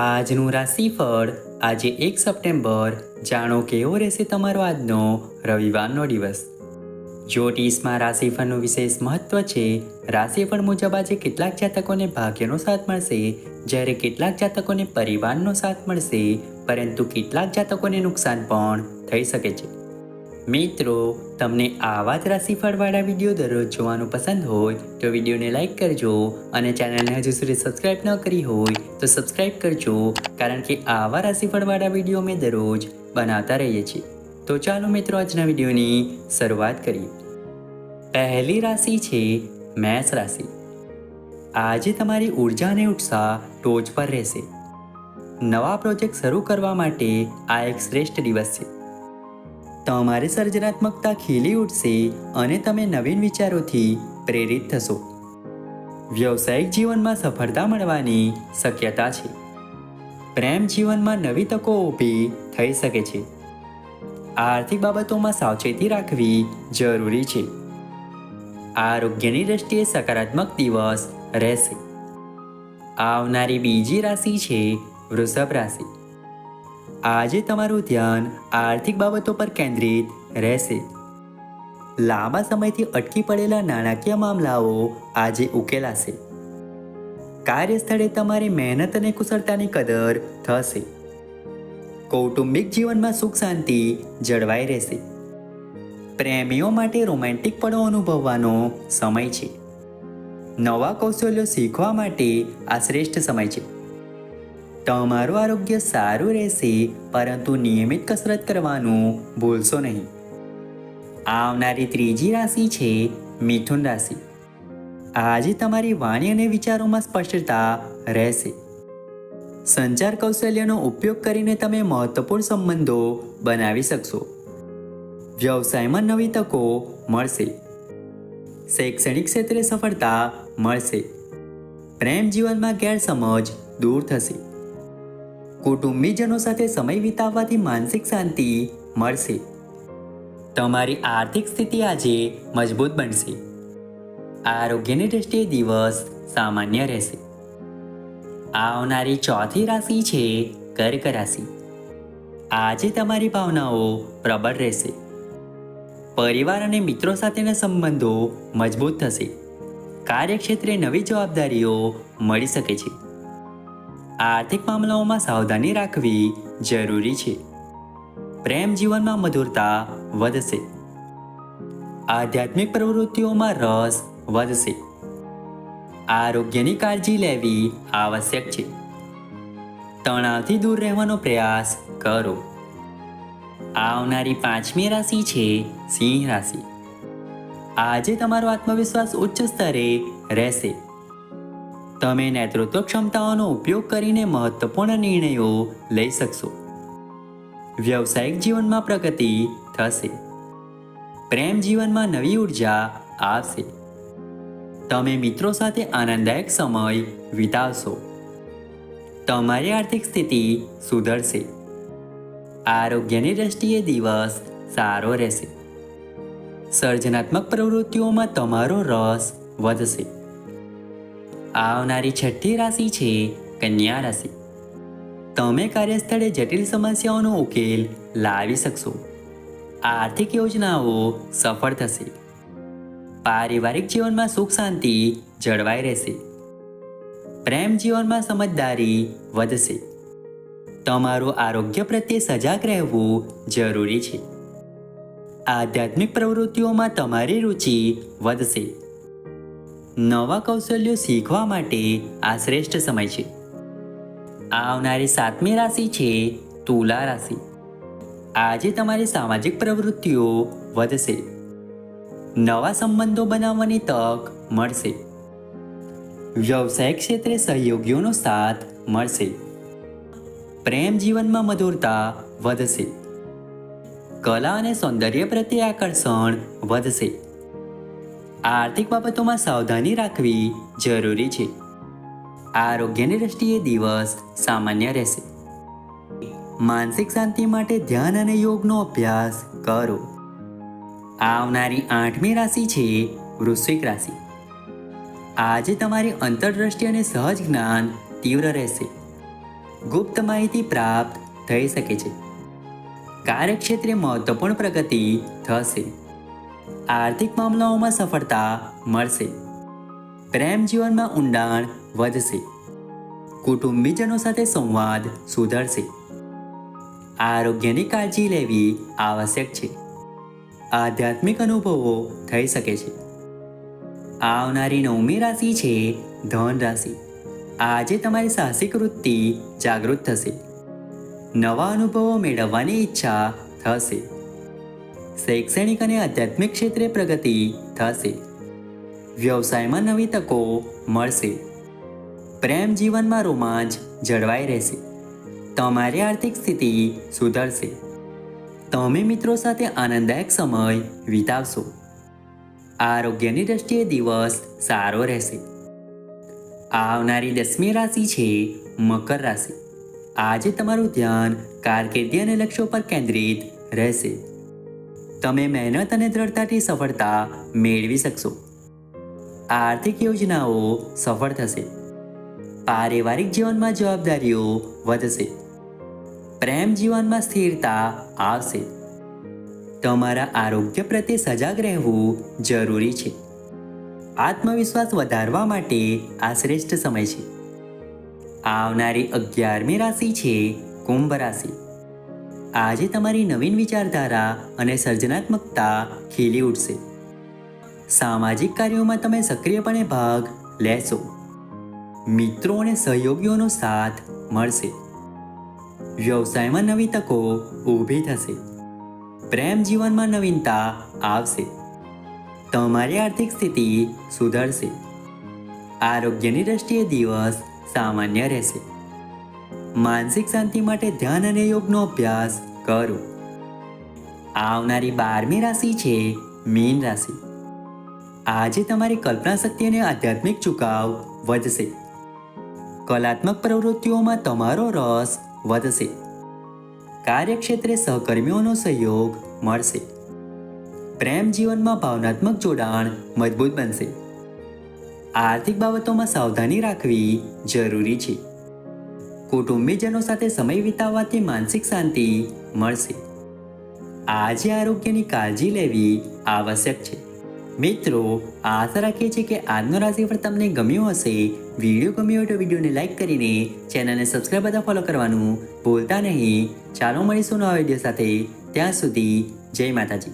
આજનું રાશિફળ આજે એક સપ્ટેમ્બર. જાણો કેવો રહેશે તમારો આજનો રવિવારનો દિવસ? જ્યોતિષમાં રાશિફળનું વિશેષ મહત્વ છે. રાશિફળ મુજબ આજે કેટલાક જાતકોને ભાગ્યનો સાથ મળશે, જ્યારે કેટલાક જાતકોને પરિવારનો સાથ મળશે, પરંતુ કેટલાક જાતકોને નુકસાન પણ થઈ શકે છે. મિત્રો, તમને આવા જ રાશિફળવાળા વીડિયો દરરોજ જોવાનું પસંદ હોય તો વિડીયોને લાઈક કરજો અને ચેનલને હજુ સુધી સબસ્ક્રાઈબ ન કરી હોય તો સબસ્ક્રાઈબ કરજો, કારણ કે આવા રાશિફળવાળા વીડિયો અમે દરરોજ બનાવતા રહીએ છીએ. તો ચાલો મિત્રો, આજના વિડીયોની શરૂઆત કરીએ. પહેલી રાશિ છે મેષ રાશિ. આજે તમારી ઊર્જા અને ઉત્સાહ ટોચ પર રહેશે. નવા પ્રોજેક્ટ શરૂ કરવા માટે આ એક શ્રેષ્ઠ દિવસ છે. તમારી સર્જનાત્મકતા ખીલી ઉઠશે અને તમે નવીન વિચારોથી પ્રેરિત થશો. વ્યવસાયિક જીવનમાં સફળતા મળવાની શક્યતા છે. પ્રેમ જીવનમાં નવી તકો ઊભી થઈ શકે છે. આર્થિક બાબતોમાં સાવચેતી રાખવી જરૂરી છે. આરોગ્યની દ્રષ્ટિએ સકારાત્મક દિવસ રહેશે. આવનારી બીજી રાશિ છે વૃષભ રાશિ. આજે તમારું ધ્યાન આર્થિક બાબતો પર કેન્દ્રિત રહેશે. લાંબા સમયથી અટકી પડેલા નાણાકીય મામલાઓ આજે ઉકેલાશે. કાર્યસ્થળે તમારી મહેનત અને કુશળતાની કદર થશે. કૌટુંબિક જીવનમાં સુખ શાંતિ જળવાઈ રહેશે. પ્રેમીઓ માટે રોમેન્ટિક પળો અનુભવવાનો સમય છે. નવા કૌશલ્યો શીખવા માટે આ શ્રેષ્ઠ સમય છે. તમારું આરોગ્ય સારું રહેશે, પરંતુ નિયમિત કસરત કરવાનું ભૂલશો નહીં. આવનારી ત્રીજી રાશિ છે મિથુન રાશિ. આજે તમારી વાણી અને વિચારોમાં સ્પષ્ટતા રહેશે. સંચાર કૌશલ્યનો ઉપયોગ કરીને તમે મહત્વપૂર્ણ સંબંધો બનાવી શકશો. વ્યવસાયમાં નવી તકો મળશે. શૈક્ષણિક ક્ષેત્રે સફળતા મળશે. પ્રેમ જીવનમાં ગેરસમજ દૂર થશે. કુટુંબીજનો સાથે સમય વિતાવવાથી માનસિક શાંતિ મળશે. તમારી આર્થિક સ્થિતિ આજે મજબૂત બનશે. આરોગ્યની દ્રષ્ટિએ દિવસ સામાન્ય રહેશે. આવનારી ચોથી રાશિ છે કર્ક રાશિ. આજે તમારી ભાવનાઓ પ્રબળ રહેશે. પરિવાર અને મિત્રો સાથેના સંબંધો મજબૂત થશે. કાર્યક્ષેત્રે નવી જવાબદારીઓ મળી શકે છે. આર્થિક મામલાઓમાં સાવધાની રાખવી જરૂરી છે. પ્રેમ જીવનમાં મધુરતા વધશે. આધ્યાત્મિક પ્રવૃત્તિઓમાં રસ વધશે. આરોગ્યની કાળજી લેવી આવશ્યક છે. તણાવથી દૂર રહેવાનો પ્રયાસ કરો. આવનારી પાંચમી રાશિ છે સિંહ રાશિ. આજે તમારો આત્મવિશ્વાસ ઉચ્ચ સ્તરે રહેશે. તમે નેતૃત્વ ક્ષમતાઓનો ઉપયોગ કરીને મહત્વપૂર્ણ નિર્ણયો લઈ શકશો. વ્યવસાયિક જીવનમાં પ્રગતિ થશે. પ્રેમ જીવનમાં નવી ઊર્જા આવશે. તમે મિત્રો સાથે આનંદદાયક સમય વિતાવશો. તમારી આર્થિક સ્થિતિ સુધરશે. આરોગ્યની દ્રષ્ટિએ દિવસ સારો રહેશે. સર્જનાત્મક પ્રવૃત્તિઓમાં તમારો રસ વધશે. આવનારી છઠ્ઠી રાશિ છે કન્યા રાશિ. તમે કાર્યસ્થળે જટિલ સમસ્યાઓનો ઉકેલ લાવી શકશો. આર્થિક યોજનાઓ સફળ થશે. પારિવારિક જીવનમાં સુખ શાંતિ જળવાઈ રહેશે. પ્રેમ જીવનમાં સમજદારી વધશે. તમારું આરોગ્ય પ્રત્યે સજાગ રહેવું જરૂરી છે. આધ્યાત્મિક પ્રવૃત્તિઓમાં તમારી રુચિ વધશે. નવા કૌશલ્યો શીખવા માટે આ શ્રેષ્ઠ સમય છે. આવનારી સાતમી રાશિ છે તુલા રાશિ. આજે તમારી સામાજિક પ્રવૃત્તિઓ વધશે. નવા સંબંધો બનાવવાની તક મળશે. વ્યવસાયિક ક્ષેત્રે સહયોગીઓનો સાથ મળશે. પ્રેમ જીવનમાં મધુરતા વધશે. કલા અને સૌંદર્ય પ્રત્યે આકર્ષણ વધશે. આર્થિક બાબતોમાં સાવધાની રાખવી જરૂરી છે. આરોગ્યની દ્રષ્ટિએ દિવસ સામાન્ય રહેશે. માનસિક શાંતિ માટે ધ્યાન અને યોગનો અભ્યાસ કરો. આવનારી આઠમી રાશિ છે વૃશ્વિક રાશિ. આજે તમારી અંતરદ્રષ્ટિ અને સહજ જ્ઞાન તીવ્ર રહેશે. ગુપ્ત માહિતી પ્રાપ્ત થઈ શકે છે. કાર્યક્ષેત્રે મહત્વપૂર્ણ પ્રગતિ થશે. આર્થિક મામલાઓમાં સફળતા મળશે. પ્રેમ જીવનમાં ઊંડાણ વધશે. કુટુંબીજનો સાથે સંવાદ સુધરશે. આરોગ્યની કાળજી લેવી આવશ્યક છે. આધ્યાત્મિક અનુભવો થઈ શકે છે. આવનારી નવમી રાશિ છે ધન રાશિ. આજે તમારી સાહસિક વૃત્તિ જાગૃત થશે. નવા અનુભવો મેળવવાની ઈચ્છા થશે. શૈક્ષણિક અને આધ્યાત્મિક ક્ષેત્રે પ્રગતિ થશે. વ્યવસાયમાં નવી તકો મળશે. પ્રેમ જીવનમાં રોમાંચ જળવાઈ રહેશે. તમારી આર્થિક સ્થિતિ સુધરશે. તમે મિત્રો સાથે આનંદદાયક સમય વિતાવશો. આરોગ્યની દ્રષ્ટિએ દિવસ સારો રહેશે. આવનારી દસમી રાશિ છે મકર રાશિ. આજે તમારું ધ્યાન કારકિર્દી અને લક્ષ્યો પર કેન્દ્રિત રહેશે. તમે મહેનત અને દ્રઢતાથી સફળતા મેળવી શકશો. આર્થિક યોજનાઓ સફળ થશે. પારિવારિક જીવનમાં જવાબદારીઓ વધશે. પ્રેમ જીવનમાં સ્થિરતા આવશે. તમારા આરોગ્ય પ્રત્યે સજાગ રહેવું જરૂરી છે. આત્મવિશ્વાસ વધારવા માટે આ શ્રેષ્ઠ સમય છે. આવનારી અગિયારમી રાશિ છે કુંભ રાશિ. આજે તમારી નવીન વિચારધારા અને સર્જનાત્મકતા ખીલી ઉઠશે. સામાજિક કાર્યોમાં તમે સક્રિયપણે ભાગ લેશો. મિત્રો અને સહયોગીઓનો સાથ મળશે. વ્યવસાયમાં નવી તકો ઊભી થશે. પ્રેમ જીવનમાં નવીનતા આવશે. તમારી આર્થિક સ્થિતિ સુધરશે. આરોગ્યની દ્રષ્ટિએ દિવસ સામાન્ય રહેશે. માનસિક શાંતિ માટે ધ્યાન અને યોગનો અભ્યાસ કરો. આવનારી બારમી રાશિ છે મીન રાશિ. આજે તમારી કલ્પના શક્તિ અને આધ્યાત્મિક ચુકાવ વધશે. કલાત્મક પ્રવૃત્તિઓમાં તમારો રસ વધશે. કાર્યક્ષેત્રે સહકર્મીઓનો સહયોગ મળશે. પ્રેમ જીવનમાં ભાવનાત્મક જોડાણ મજબૂત બનશે. આર્થિક બાબતોમાં સાવધાની રાખવી જરૂરી છે. કુટુંબીજનો સાથે સમય વિતાવવાથી માનસિક શાંતિ મળશે. આજે આરોગ્યની કાળજી લેવી આવશ્યક છે. મિત્રો, આશા રાખીએ છીએ કે આજનો રાશિફળ તમને ગમ્યો હશે. વીડિયો ગમ્યો હોય તો વિડીયોને લાઈક કરીને ચેનલને સબસ્ક્રાઈબ બધા ફોલો કરવાનું ભૂલતા નહીં. ચાલો મળીશું નવા વીડિયો સાથે. ત્યાં સુધી જય માતાજી.